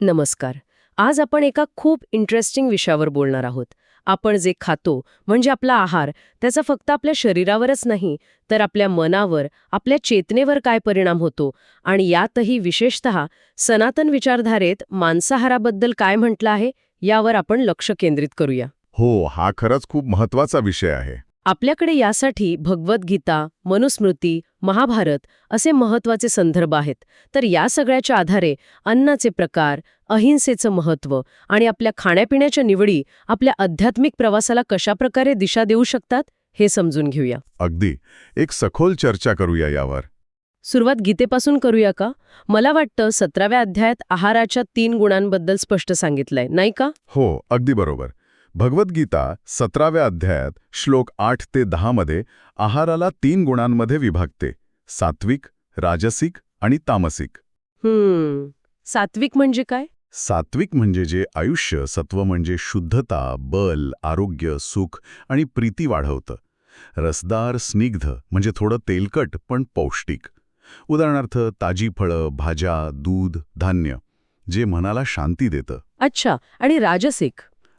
नमस्कार. आज आपण एका खूप इंटरेस्टिंग विषयावर बोलणार आहोत. आपण जे खातो म्हणजे आपला आहार त्याचा फक्त आपल्या शरीरावरच नाही तर आपल्या मनावर आपल्या चेतनेवर काय परिणाम होतो? आणि यातही विशेषत सनातन विचारधारेत मांसाहाराबद्दल काय म्हटलं आहे यावर आपण लक्ष केंद्रित करूया. हो हा खरंच खूप महत्त्वाचा विषय आहे. आपल्याकडे यासाठी भगवद्गीता मनुस्मृती महाभारत असे महत्त्वाचे संदर्भ आहेत. तर या सगळ्याच्या आधारे अन्नाचे प्रकार अहिंसेचं महत्त्व आणि आपल्या खाण्यापिण्याच्या निवडी आपल्या आध्यात्मिक प्रवासाला कशाप्रकारे दिशा देऊ शकतात हे समजून घेऊया. अगदी. एक सखोल चर्चा करूया यावर. सुरुवात गीतेपासून करूया का? मला वाटतं सतराव्या अध्यायात आहाराच्या तीन गुणांबद्दल स्पष्ट सांगितलंय नाही का? हो अगदी बरोबर. भगवद्गीता सतराव्या अध्यायात श्लोक आठ ते दहा मध्ये आहाराला तीन गुणांमध्ये विभागते सात्विक राजसिक आणि तामसिक. सात्विक म्हणजे काय? सात्विक म्हणजे जे आयुष्य सत्व म्हणजे शुद्धता बल आरोग्य सुख आणि प्रीती वाढवतं. रसदार स्निग्ध म्हणजे थोडं तेलकट पण पौष्टिक. उदाहरणार्थ ताजी फळं भाज्या दूध धान्य जे मनाला शांती देतं. अच्छा आणि राजसिक?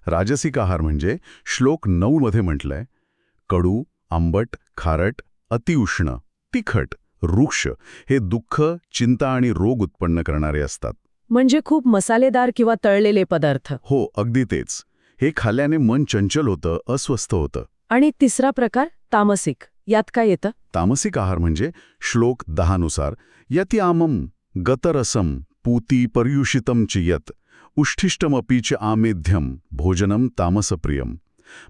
राजसिक आहार म्हणजे श्लोक नऊ मध्ये म्हटलंय कडू आंबट खारट अतिउष्ण तिखट वृक्ष हे दुःख चिंता आणि रोग उत्पन्न करणारे असतात. म्हणजे खूप मसालेदार किंवा तळलेले पदार्थ. हो अगदी तेच. हे खाल्ल्याने मन चंचल होतं अस्वस्थ होतं. आणि तिसरा प्रकार तामसिक. यात काय येतं? तामसिक आहार म्हणजे श्लोक दहानुसार यति आमम गतरसम पूती पर्युषितम चियत. उष्ठिष्टमपीच आमेध्यम भोजनम तामसप्रियम।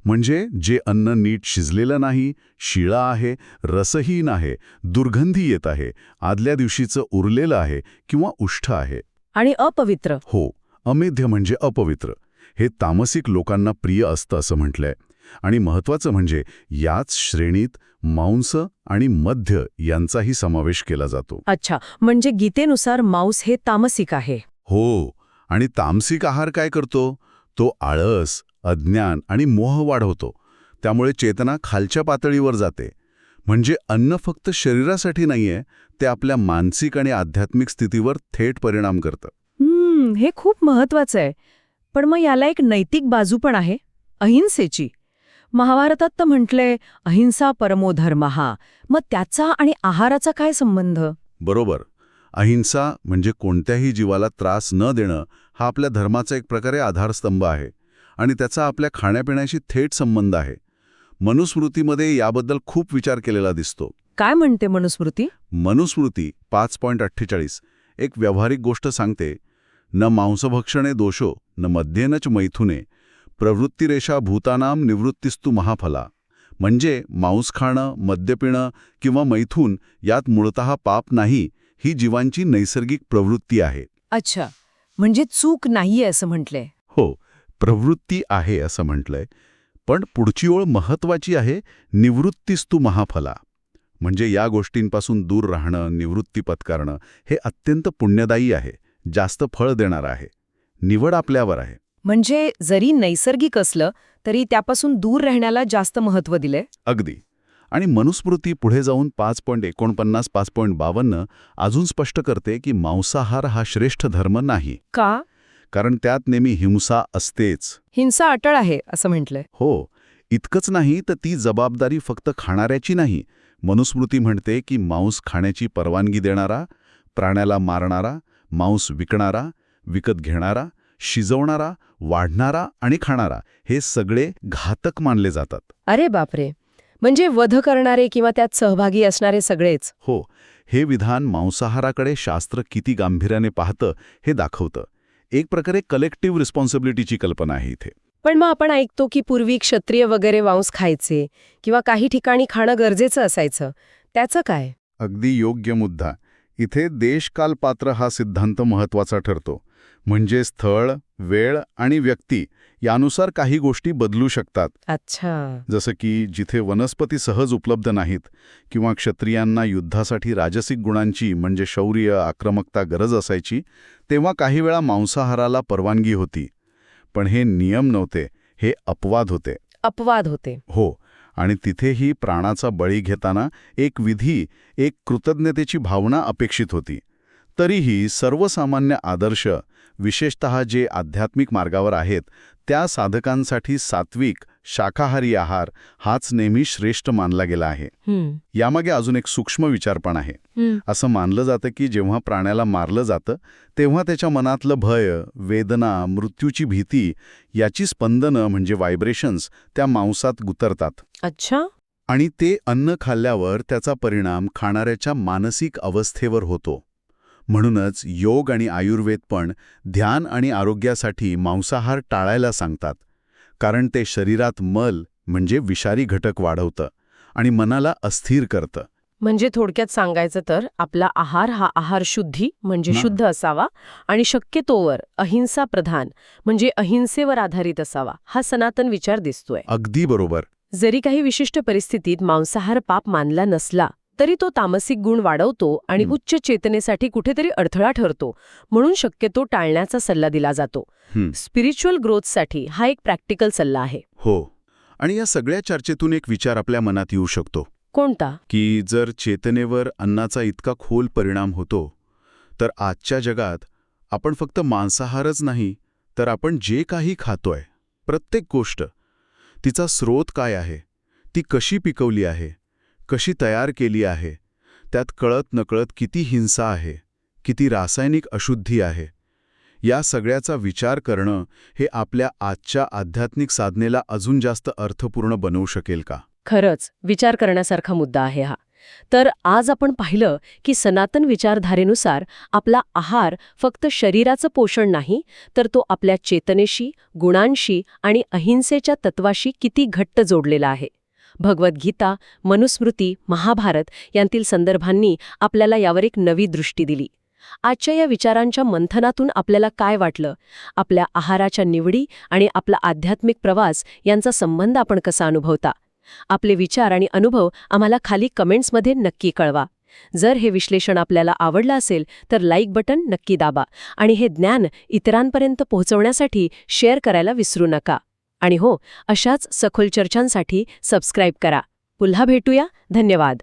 म्हणजे जे अन्न नीट शिजलेलं नाही शिळा आहे रसहीन आहे दुर्गंधी येत आहे आदल्या दिवशीचं उरलेलं आहे किंवा उष्ठ आहे। आणि अपवित्र। हो अमेध्य म्हणजे अपवित्र। हे तामसिक लोकांना प्रिय असतं असं म्हटलंय। आणि महत्वाचं म्हणजे याच श्रेणीत मांस आणि मध्य यांचाही समावेश केला जातो। अच्छा म्हणजे गीतेनुसार मांस हे तामसिक आहे। हो आणि तामसिक आहार काय करतो? तो आळस अज्ञान आणि मोह वाढवतो. त्यामुळे चेतना खालच्या पातळीवर जाते. म्हणजे अन्न फक्त शरीरासाठी नाहीये ते आपल्या मानसिक आणि आध्यात्मिक स्थितीवर थेट परिणाम करतं. हम्म हे खूप महत्वाचं आहे. पण मग याला एक नैतिक बाजू पण आहे अहिंसेची. महाभारतात तर म्हटलंय अहिंसा परमो धर्महा मग त्याचा आणि आहाराचा काय संबंध? बरोबर. अहिंसा म्हणजे कोणत्याही जीवाला त्रास न देणं हा आपल्या धर्माचा एक प्रकारे आधारस्तंभ आहे आणि त्याचा आपल्या खाण्यापिण्याशी थेट संबंध आहे. मनुस्मृतीमध्ये याबद्दल खूप विचार केलेला दिसतो. काय म्हणते मनुस्मृती? मनुस्मृती पाच पॉईंट अठ्ठेचाळीस. एक व्यावहारिक गोष्ट सांगते. न मांसभक्षणे दोषो न मध्येनच मैथुने. प्रवृत्तिरेषा भूतानाम निवृत्तिस्तू महाफला. म्हणजे मांस खाणं मद्य पिणं किंवा मैथून यात मूळतः पाप नाही ही जीवांची नैसर्गिक प्रवृत्ती आहे. अच्छा म्हणजे चूक नाहीये असं म्हटलंय. हो प्रवृत्ती आहे असं म्हटलंय पण पुढची ओळ महत्वाची आहे निवृत्तीस्तू महाफला. म्हणजे या गोष्टींपासून दूर राहणं निवृत्ती पत्करणं हे अत्यंत पुण्यदायी आहे जास्त फळ देणार आहे निवड आपल्यावर आहे. म्हणजे जरी नैसर्गिक असलं तरी त्यापासून दूर राहण्याला जास्त महत्त्व दिलंय? अगदी. आणि मनुस्मृती पुढे जाऊन पाच पॉईंट एकोणपन्नास पाच पॉईंट बावन्न अजून स्पष्ट करते की मांसाहार हा श्रेष्ठ धर्म नाही. का? कारण त्यात नेहमी हिंसा असतेच. हिंसा अटळ आहे असं म्हटलंय. हो इतकंच नाही तर ती जबाबदारी फक्त खाणाऱ्याची नाही. मनुस्मृती म्हणते की मांस खाण्याची परवानगी देणारा प्राण्याला मारणारा मांस विकणारा विकत घेणारा शिजवणारा वाढणारा आणि खाणारा हे सगळे घातक मानले जातात. अरे बापरे! म्हणजे वध करणारे किंवा त्यात सहभागी असणारे सगळेच. हो हे विधान मांसाहाराकडे शास्त्र किती गांभीर्याने पाहतं हे दाखवतं. एक प्रकारे कलेक्टिव्ह रिस्पॉन्सिबिलिटीची कल्पना आहे इथे. पण मग आपण ऐकतो की पूर्वी क्षत्रिय वगैरे मांस खायचे किंवा काही ठिकाणी खाणं गरजेचं असायचं. त्याचं काय? अगदी योग्य मुद्दा. इथे देशकालपात्र हा सिद्धांत महत्त्वाचा ठरतो. म्हणजे स्थळ वेळ आणि व्यक्ती यानुसार काही गोष्टी बदलू शकतात. अच्छा. जसं की जिथे वनस्पती सहज उपलब्ध नाहीत किंवा क्षत्रियांना युद्धासाठी राजसिक गुणांची म्हणजे शौर्य आक्रमकता गरज असायची तेव्हा काही वेळा मांसाहाराला परवानगी होती. पण हे नियम नव्हते हे अपवाद होते. अपवाद होते. हो आणि तिथेही प्राणाचा बळी घेताना एक विधी एक कृतज्ञतेची भावना अपेक्षित होती. तरीही सर्वसामान्य आदर्श विशेषतः जे आध्यात्मिक मार्गावर आहेत त्या साधकांसाठी सात्विक शाकाहारी आहार हाच नेहमी श्रेष्ठ मानला गेला आहे. यामागे अजून एक सूक्ष्म विचार पण आहे. असं मानलं जातं की जेव्हा प्राण्याला मारलं जातं तेव्हा त्याच्या मनातलं भय वेदना मृत्यूची भीती याची स्पंदनं म्हणजे व्हायब्रेशन्स त्या मांसात गुतरतात. अच्छा. आणि ते अन्न खाल्ल्यावर त्याचा परिणाम खाणाऱ्याच्या मानसिक अवस्थेवर होतो. म्हणूनच योग आणि आयुर्वेद पण ध्यान आणि आरोग्यासाठी मांसाहार टाळायला सांगतात. कारण ते शरीरात मल म्हणजे विषारी घटक वाढवतं आणि मनाला अस्थिर करतं. म्हणजे थोडक्यात सांगायचं तर आपला आहार हा आहार शुद्धी म्हणजे. शुद्ध असावा आणि शक्यतोवर अहिंसा प्रधान म्हणजे अहिंसेवर आधारित असावा हा सनातन विचार दिसतोय. अगदी बरोबर. जरी काही विशिष्ट परिस्थितीत मांसाहार पाप मानला नसला तरी तो तामसिक गुण वाढवतो आणि. उच्च चेतनेसाठी कुठेतरी अडथळा ठरतो. म्हणून शक्यतो टाळण्याचा सल्ला दिला जातो. स्पिरिच्युअल ग्रोथसाठी हा एक प्रॅक्टिकल सल्ला आहे. हो. आणि या सगळ्या चर्चेतून एक विचार आपल्या मनात येऊ शकतो. कोणता? की जर चेतनेवर अन्नाचा इतका खोल परिणाम होतो तर आजच्या जगात आपण फक्त मांसाहारच नाही तर आपण जे काही खातोय प्रत्येक गोष्ट तिचा स्रोत काय आहे ती कशी पिकवली आहे कशी तयार केली आहे? त्यात कळत नकळत किती हिंसा आहे किती रासायनिक अशुद्धी आहे? या सगळ्याचा विचार करणं हे आपल्या आजच्या आध्यात्मिक साधनेला अजून जास्त अर्थपूर्ण बनवू शकेल का? खरंच विचार करण्यासारखा मुद्दा आहे हा. तर आज आपण पाहिलं की सनातन विचारधारेनुसार आपला आहार फक्त शरीराचं पोषण नाही तर तो आपल्या चेतनेशी गुणांशी आणि अहिंसेच्या तत्वाशी किती घट्ट जोडलेला आहे. भगवद्गीता मनुस्मृती महाभारत यांतील संदर्भांनी आपल्याला यावर एक नवी दृष्टी दिली. आजच्या या विचारांच्या मंथनातून आपल्याला काय वाटलं? आपल्या आहाराच्या निवडी आणि आपला आध्यात्मिक प्रवास यांचा संबंध आपण कसा अनुभवता? आपले विचार आणि अनुभव आम्हाला खाली कमेंट्समध्ये नक्की कळवा. जर हे विश्लेषण आपल्याला आवडलं असेल तर लाईक बटन नक्की दाबा आणि हे ज्ञान इतरांपर्यंत पोहोचवण्यासाठी शेअर करायला विसरू नका. आणि हो अशाच सखोल चर्चांसाठी सबस्क्राईब करा. पुन्हा भेटूया. धन्यवाद.